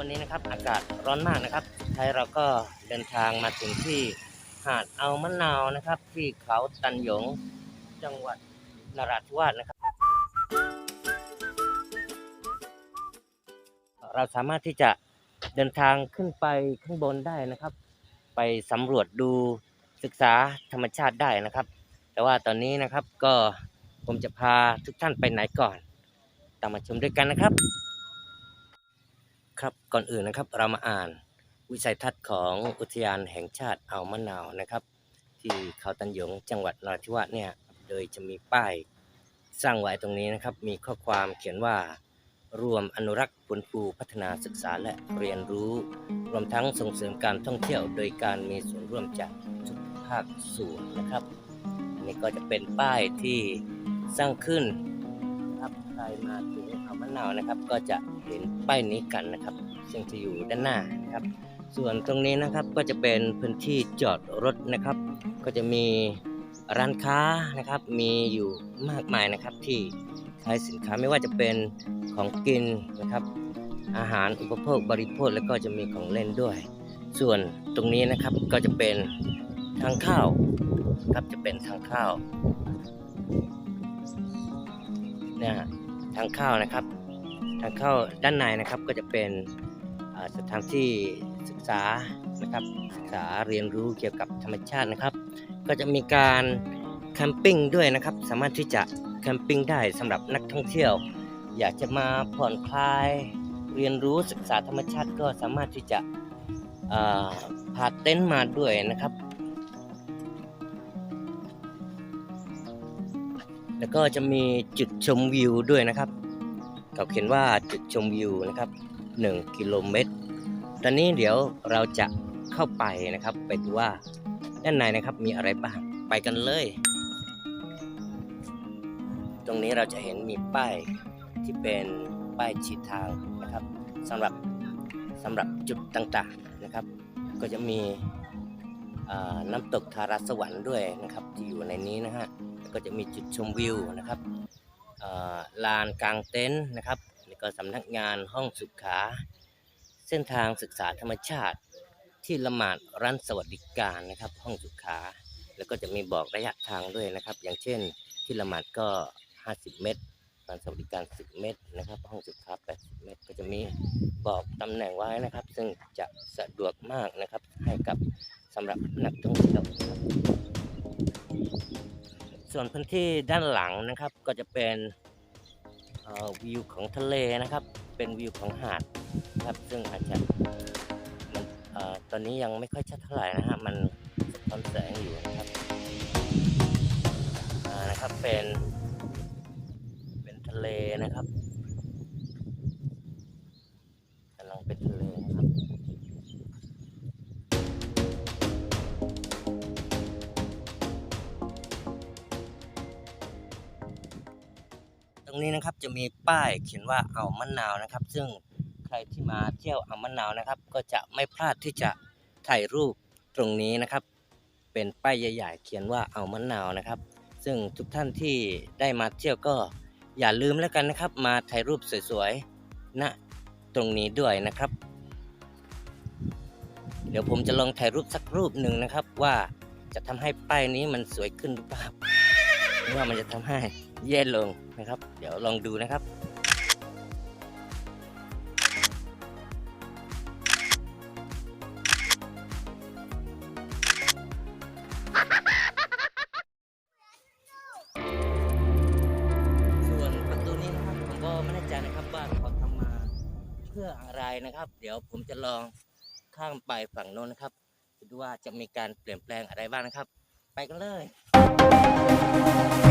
ครับวันนี้นะครับอากาศร้อนมากนะครับท้ายเราก็เดินทางมาถึงที่หาดเอามะนาวนะครับ ที่เขาตันหยงจังหวัดนราธิวาสนะครับ เราสามารถที่จะเดินทางขึ้นไปข้างบนได้นะครับ ไปสำรวจดูศึกษาธรรมชาติได้นะครับ แต่ว่าตอนนี้นะครับก็ผมจะพาทุกท่านไปไหนก่อน ตามมาชมด้วยกันนะครับ ครับก่อนอื่นนะครับเรามาอ่านวิสัยทัศน์ของอุทยานแห่งชาติอ่าวมะนาวนะครับ ที่เขาตันหยงจังหวัดนราธิวาสเนี่ยโดยจะมีป้ายสร้างไว้ตรงนี้นะครับ มีข้อความเขียนว่ารวมอนุรักษ์ฟื้นฟูพัฒนาศึกษาและเรียนรู้ รวมทั้งส่งเสริมการท่องเที่ยวโดยการมีส่วนร่วมจากทุกภาคส่วนนะครับอันนี้ก็จะเป็นป้ายที่สร้างขึ้นนะครับใครมาถึง มะนาวนะครับ ก็จะเห็นป้ายนี้กันนะครับ ซึ่งจะอยู่ด้านหน้านะครับ ส่วนตรงนี้นะครับก็จะเป็นพื้นที่จอดรถนะครับ ก็จะมีร้านค้านะครับ มีอยู่มากมายนะครับที่ขายสินค้าไม่ว่าจะเป็นของกินนะครับ อาหารอุปโภคบริโภคแล้วก็จะมีของเล่นด้วย ส่วนตรงนี้นะครับก็จะเป็นทางเข้าครับจะเป็นทางเข้าเนี่ยฮะ ทางเข้านะครับ ทางเข้าด้านในนะครับก็จะเป็นสถานที่ศึกษานะครับศึกษาเรียนรู้เกี่ยวกับธรรมชาตินะครับ ก็จะมีการแคมปิ้งด้วยนะครับ สามารถที่จะแคมปิ้งได้สำหรับนักท่องเที่ยว อยากจะมาผ่อนคลายเรียนรู้ศึกษาธรรมชาติก็สามารถที่จะอ่าพาเต็นท์มาด้วยนะครับ แล้วก็จะมีจุดชมวิวด้วยนะครับเขาเขียนว่าจุดชมวิวนะครับ 1 กิโลเมตร ตอนนี้เดี๋ยวเราจะเข้าไปนะครับ ไปดูว่าด้านในนะครับมีอะไรบ้าง ไปกันเลย ตรงนี้เราจะเห็นมีป้ายที่เป็นป้ายชี้ทางนะครับสำหรับสำหรับจุดต่างๆนะครับ ก็จะมีน้ำตกทาราสวรรค์ด้วยนะครับ ที่อยู่ในนี้นะฮะ ก็จะมีจุดชมวิวนะครับลานกลางเต็นท์นะครับแล้วก็สำนักงานห้องสุขา เส้นทางศึกษาธรรมชาติที่ละหมาดร้านสวัสดิการนะครับ ห้องสุขา แล้วก็จะมีบอกระยะทางด้วยนะครับ อย่างเช่นที่ละหมาดก็ 50 เมตรร้านสวัสดิการ 10 เมตรนะครับ ห้องสุขา 80 เมตร ก็จะมีบอกตำแหน่งไว้นะครับ ซึ่งจะสะดวกมากนะครับให้กับสำหรับนักท่องเที่ยว ส่วนพื้นที่ด้านหลังนะครับก็จะเป็นวิวของทะเลนะครับ เป็นวิวของหาดนะครับซึ่งอาจจะมันตอนนี้ยังไม่ค่อยชัดเท่าไหร่นะฮะมันสะท้อนแสงอยู่นะครับนะครับเป็น นะครับ จะมีป้ายเขียนว่าอ่าวมะนาวนะครับ ซึ่งใครที่มาเที่ยวอ่าวมะนาวนะครับ ก็จะไม่พลาดที่จะถ่ายรูปตรงนี้นะครับ เป็นป้ายใหญ่ๆเขียนว่าอ่าวมะนาวนะครับ ซึ่งทุกท่านที่ได้มาเที่ยวก็อย่าลืมแล้วกันนะครับ มาถ่ายรูปสวยๆณตรงนี้ด้วยนะครับ เดี๋ยวผมจะลองถ่ายรูปสักรูปหนึ่งนะครับ ว่าจะทำให้ป้ายนี้มันสวยขึ้นหรือเปล่าหรือว่ามันจะทำให้แย่ลง นะครับ เดี๋ยวลองดูนะครับส่วนประตูนี้นะครับผมก็ไม่แน่ใจนะครับว่าเขาทำมาเพื่ออะไรนะครับ เดี๋ยวผมจะลองข้ามไปฝั่งโน้นนะครับดูว่าจะมีการเปลี่ยนแปลงอะไรบ้างนะครับ ไปกันเลย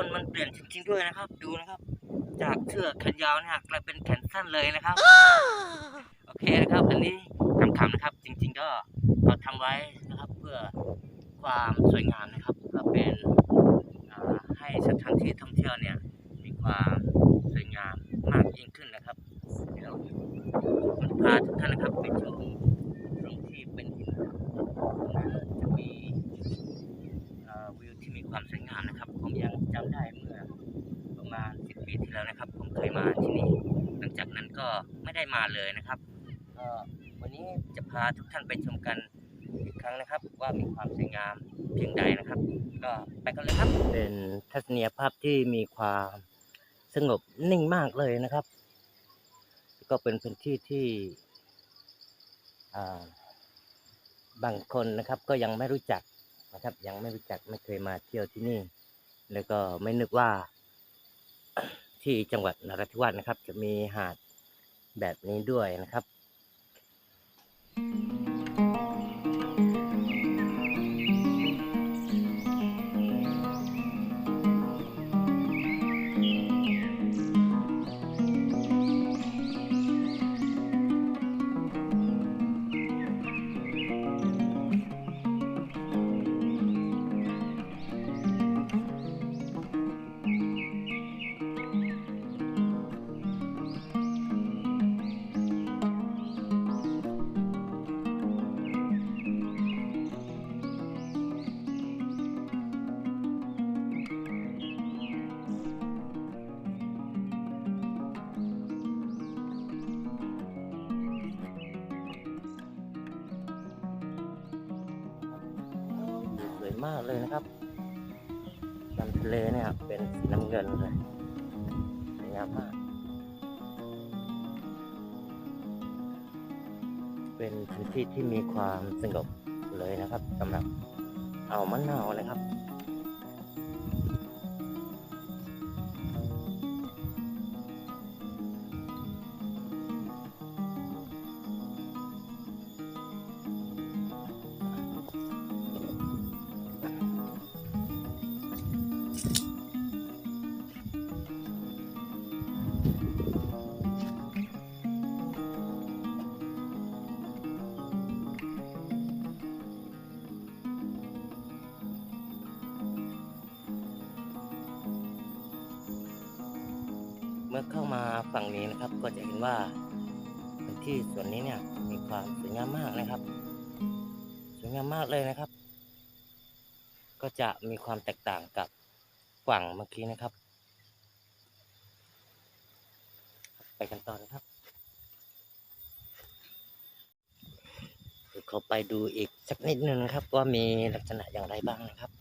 คนมันเปลี่ยนจริงๆด้วยนะครับ ดูนะครับ จากเชือกแขนยาวเนี่ยกลายเป็นแขนสั้นเลยนะครับ โอเคนะครับ อันนี้คำๆนะครับ จริง ๆ ก็เราทำไว้นะครับ เพื่อความสวยงามนะครับเพื่อเป็นให้สถานที่ท่องเที่ยวเนี่ย มีความสวยงามมากยิ่งขึ้นนะครับเดี๋ยวผมพาทุกท่านนะครับไปชมตรงที่เป็นหินนะจะมีเอ่อวิวที่มีความสวยงามนะครับ นะครับ ผมยังจำได้เมื่อประมาณสิบปีที่แล้วนะครับ ผมเคยมาที่นี่ หลังจากนั้นก็ไม่ได้มา เลยนะครับก็วันนี้จะพาทุกท่านไปชมกันอีกครั้งนะครับ ว่ามีความสวยงามเพียงใดนะครับ ก็ไปกันเลยครับ เป็นทัศนียภาพที่มีความสงบนิ่งมากเลยนะครับ ก็เป็นพื้นที่ที่บางคนนะครับก็ยังไม่รู้จักนะครับ ยังไม่รู้จักไม่เคยมาเที่ยวที่นี่ แล้วก็ไม่นึกว่าที่จังหวัดนราธิวาสนะครับ จะมีหาด แบบนี้ด้วยนะครับ เป็นพื้นที่ที่มีความสงบเลยนะครับสำหรับอ่ามะนาวนะครับ มื่อเข้ามาฝั่งนี้นะครับ ก็จะเห็นว่าพื้นที่ส่วนนี้เนี่ยมีความสวยงามมากนะครับ สวยงามมากเลยนะครับ ก็จะมีความแตกต่างกับฝั่งเมื่อกี้นะครับ ไปกันต่อนะครับเขาไปดูอีกสักนิดนึงนะครับ ว่ามีลักษณะอย่างไรบ้างนะครับ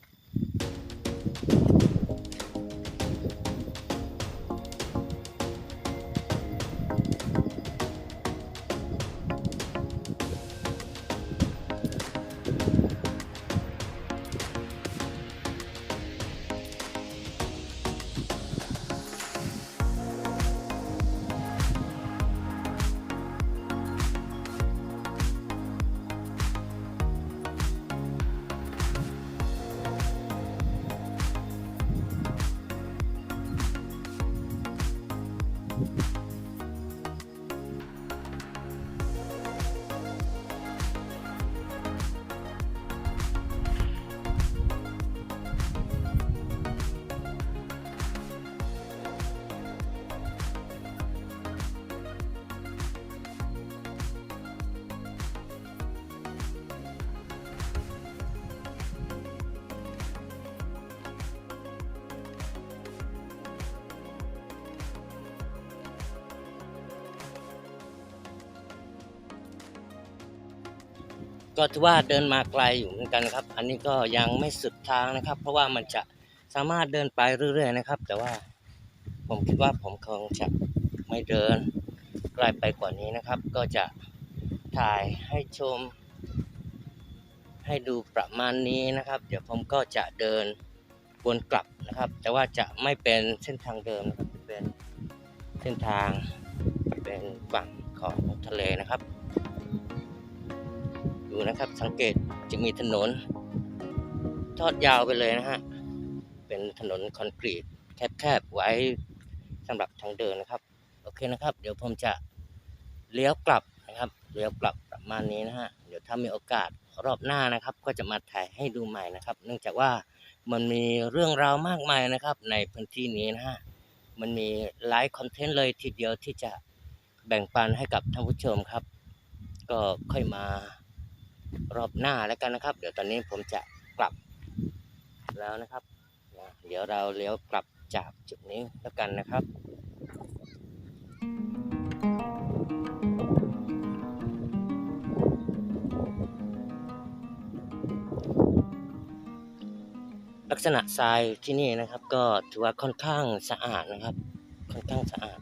ก็ถือว่าเดินมาไกลอยู่เหมือนกันครับ อันนี้ก็ยังไม่สุดทางนะครับ เพราะว่ามันจะสามารถเดินไปเรื่อยๆนะครับ แต่ว่าผมคิดว่าผมคงจะไม่เดินไกลไปกว่านี้นะครับ ก็จะถ่ายให้ชม ให้ดูประมาณนี้นะครับ เดี๋ยวผมก็จะเดินวนกลับนะครับ แต่ว่าจะไม่เป็นเส้นทางเดิมนะครับจะเป็นเส้นทางเป็นฝั่งของทะเลนะครับ ดูนะครับ สังเกตจะมีถนน ทอดยาวไปเลยนะฮะ เป็นถนนคอนกรีตแคบๆไว้สำหรับทางเดินนะครับ โอเคนะครับ เดี๋ยวผมจะเลี้ยวกลับนะครับ เลี้ยวกลับประมาณนี้นะฮะ เดี๋ยวถ้ามีโอกาสรอบหน้านะครับ ก็จะมาถ่ายให้ดูใหม่นะครับ เนื่องจากว่ามันมีเรื่องราวมากมายนะครับ ในพื้นที่นี้นะฮะ มันมีหลายคอนเทนต์เลยทีเดียวที่จะแบ่งปันให้กับท่านผู้ชมครับ ก็ค่อยมา รอบหน้าแล้วกันนะครับ เดี๋ยวตอนนี้ผมจะกลับแล้วนะครับ เดี๋ยวเราเลี้ยวกลับจากจุดนี้แล้วกันนะครับลักษณะทรายที่นี่นะครับ ก็ถือว่าค่อนข้างสะอาดนะครับ ค่อนข้างสะอาด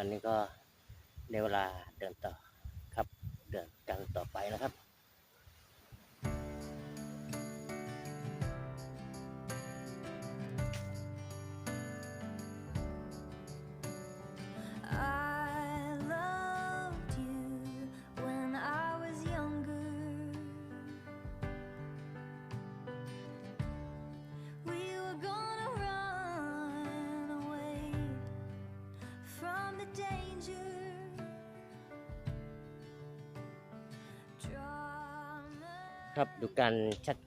อนนี้ก็ในเวลาเดินต่อครับ เดินกันต่อไปนะครับ ครับ ดูกัน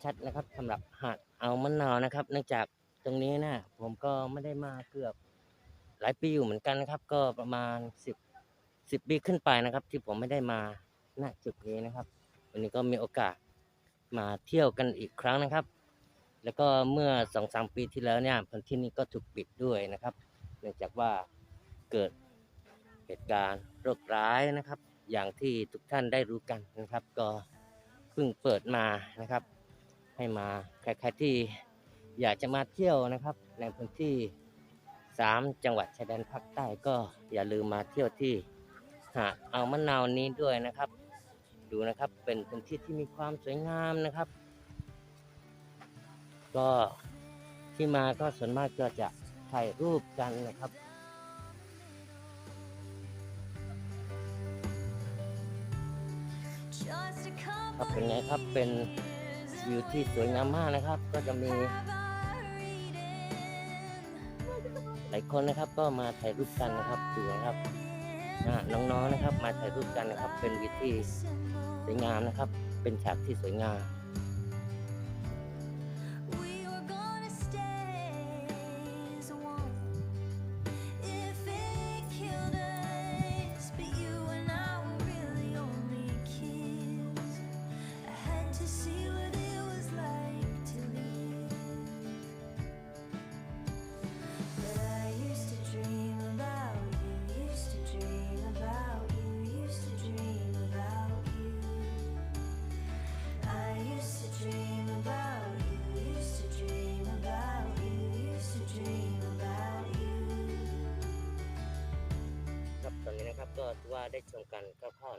ชัดๆนะครับสำหรับหาดอ่ามะนาวนะครับ เนื่องจากตรงนี้นะผมก็ไม่ได้มาเกือบหลายปีอยู่เหมือนกันนะครับ ก็ประมาณสิบสิบปีขึ้นไปนะครับ ที่ผมไม่ได้มาณจุดนี้นะครับ วันนี้ก็มีโอกาสมาเที่ยวกันอีกครั้งนะครับ แล้วก็เมื่อสองสามปีที่แล้วเนี่ยพื้นที่นี้ก็ถูกปิดด้วยนะครับเนื่องจากว่าเกิดเหตุการณ์โรคร้ายนะครับ อย่างที่ทุกท่านได้รู้กันนะครับ ก็ เพิ่งเปิดมานะครับ ให้มาใครๆที่อยากจะมาเที่ยวนะครับ ในพื้นที่สามจังหวัดชายแดนภาคใต้ก็อย่าลืมมาเที่ยวที่หาดอ่ามะนาวนี้ด้วยนะครับ ดูนะครับเป็นพื้นที่ที่มีความสวยงามนะครับ ก็ที่มาก็ส่วนมากก็จะถ่ายรูปกันนะครับ ครับเป็นไงครับเป็นวิวที่สวยงามมากนะครับ ก็จะมี หลายคนนะครับก็มาถ่ายรูปกันนะครับสวยครับอ่าน้องๆนะครับ มาถ่ายรูปกันนะครับ เป็นวิวที่สวยงามนะครับ เป็นฉากที่สวยงาม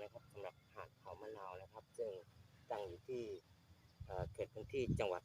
นคร่านะครับสำหรับหาดเขามะนาวนะครับ ซึ่งตั้งอยู่ที่เขตพื้นที่จังหวัด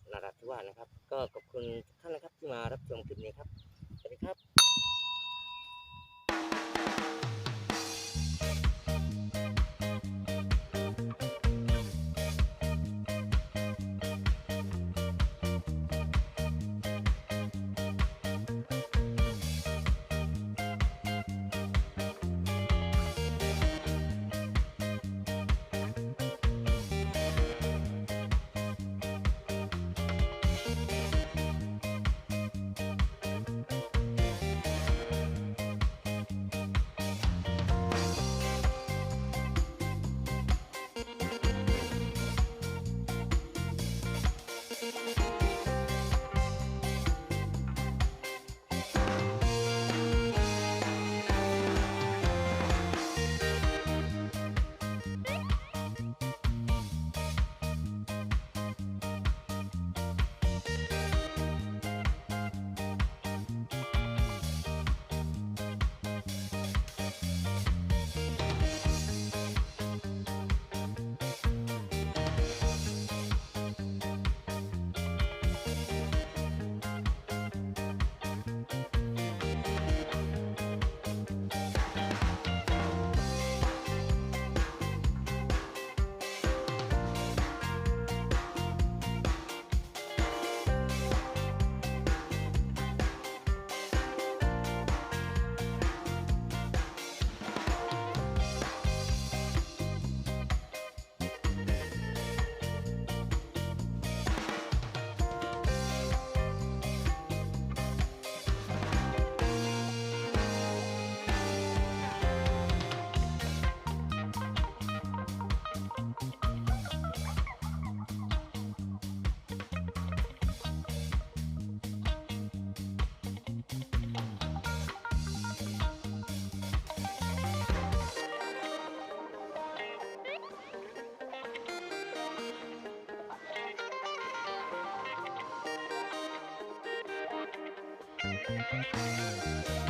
なるほど。